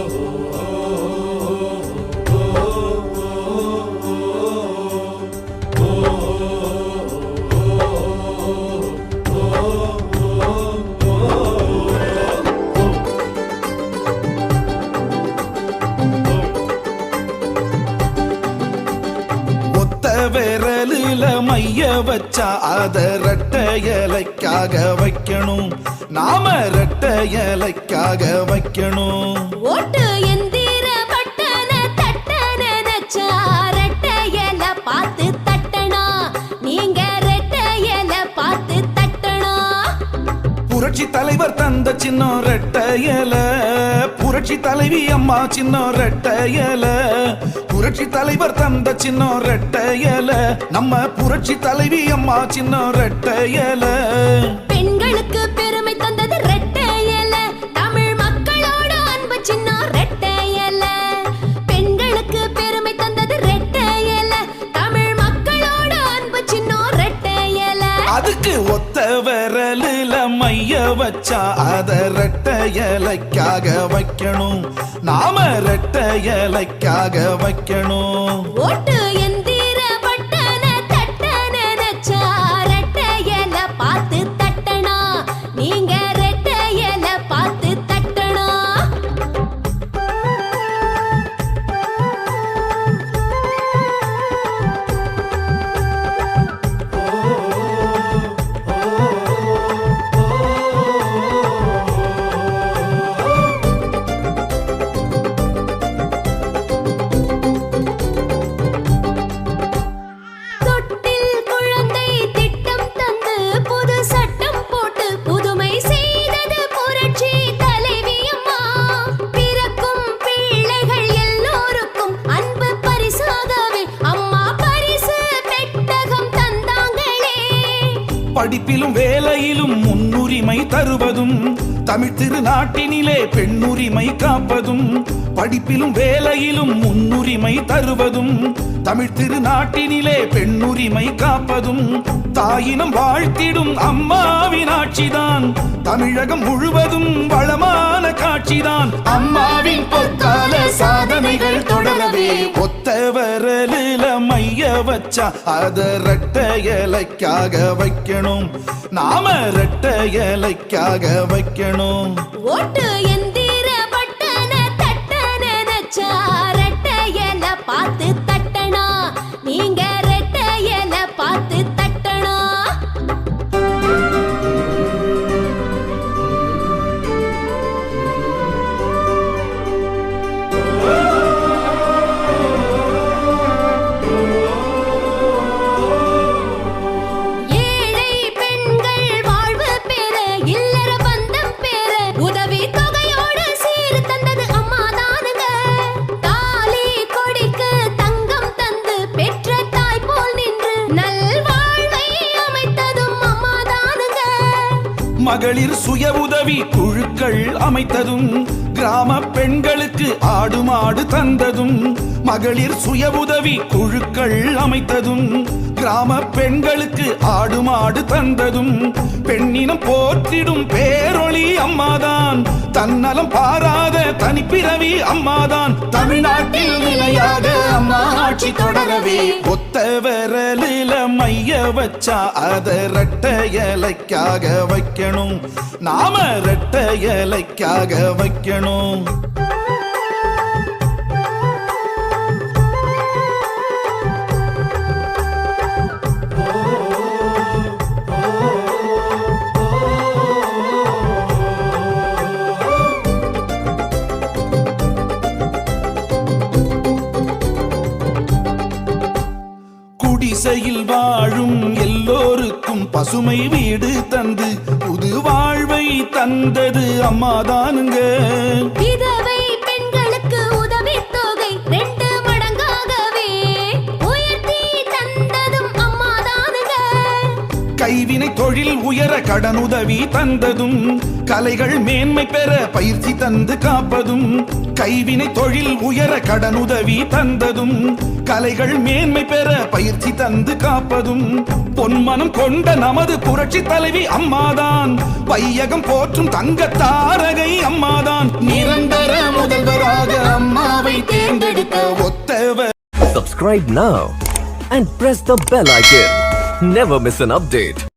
ஒத்த விரலில மைய வச்சா அத ரெட்டையலைக்காக வைக்கணும். நாம ரெட்டையலைக்காக வைக்கணும். ஓட்டு புரட்சி தலைவர் தந்த சின்னம் ரெட்ட இலை. புரட்சி தலைவி அம்மா சின்னம் ரெட்ட இலை. புரட்சி தலைவர் தந்த சின்னம் ரெட்ட இலை. நம்ம புரட்சி தலைவி அம்மா சின்னம் ரெட்ட இலை. பெண்களுக்கு பெருமை தந்தது ரெட்டையல தமிழ் மக்களோட அன்பு சின்னம் ரெட்டையல பெண்களுக்கு பெருமை தந்தது ரெட்டையல தமிழ் மக்களோட அன்பு சின்னம் ரெட்டையல அதுக்கு ஒத்த விரலில மைய வச்சா அத ரெட்ட இலைக்காக வைக்கணும். நாம ரெட்ட இலைக்காக வைக்கணும். ஓட்டு படிப்பிலும் வேலையிலும் முன்னுரிமை தருவதும் தமிழ் திருநாட்டினிலே பெண்ணுரிமை காப்பதும் படிப்பிலும் வேலையிலும் முன்னுரிமை தருவதும் தமிழ் திருநாட்டினிலே பெண்ணுரிமை காப்பதும் தாயினம் வாழ்த்திடும் அம்மாவின் ஆட்சிதான் தமிழகம் முழுவதும் வளமா வளமான காட்சிதான். அம்மாவின் பொற்கால சாதனைகள் தொடரவே. ஒத்த வரலில மைய வச்சா அத ரெட்ட இலைக்காக வைக்கணும். நாம ரெட்ட இலைக்காக வைக்கணும். ஓட்டு மகளிர் சுய உதவி குழுக்கள் அமைத்ததும் கிராம பெண்களுக்கு ஆடு மாடு தந்ததும் மகளிர் சுய உதவி குழுக்கள் அமைத்ததும் கிராம பெண்களுக்கு ஆடு மாடு தந்ததும் பெண்ணினம் போற்றிடும் பேரொளி அம்மாதான் தன்னலம் பாராத தனிப்பிறவி அம்மாதான் தமிழ்நாட்டில் நிலையாக அம்மா ஆட்சி தொடரவே. ஒத்த விரலில மைய வச்சா அத ரெட்ட இலைக்காக வைக்கணும். நாம ரெட்ட இலைக்காக வைக்கணும். குடிசையில் வாழும் பசுமை வீடு தந்து புது வாழ்வை தந்தது அம்மாதானுங்க. தொழில் உயர கடனுதவி தந்ததும் கலைகள் மேன்மை பெற பயிற்சி தந்து காப்பதும் கைவினை தொழில் உயர கடனுதவி தந்ததும் கலைகள் மேன்மை பெற பயிற்சி தந்து காப்பதும் பொன்மனம் கொண்ட நமது புரட்சி தலைவி அம்மாதான் வையகம் போற்றும் தங்க தாரகை அம்மாதான் நிரந்தர முதல்வரா கொடுக்க ஒத்தவ Subscribe now and press the bell icon. Never miss an update.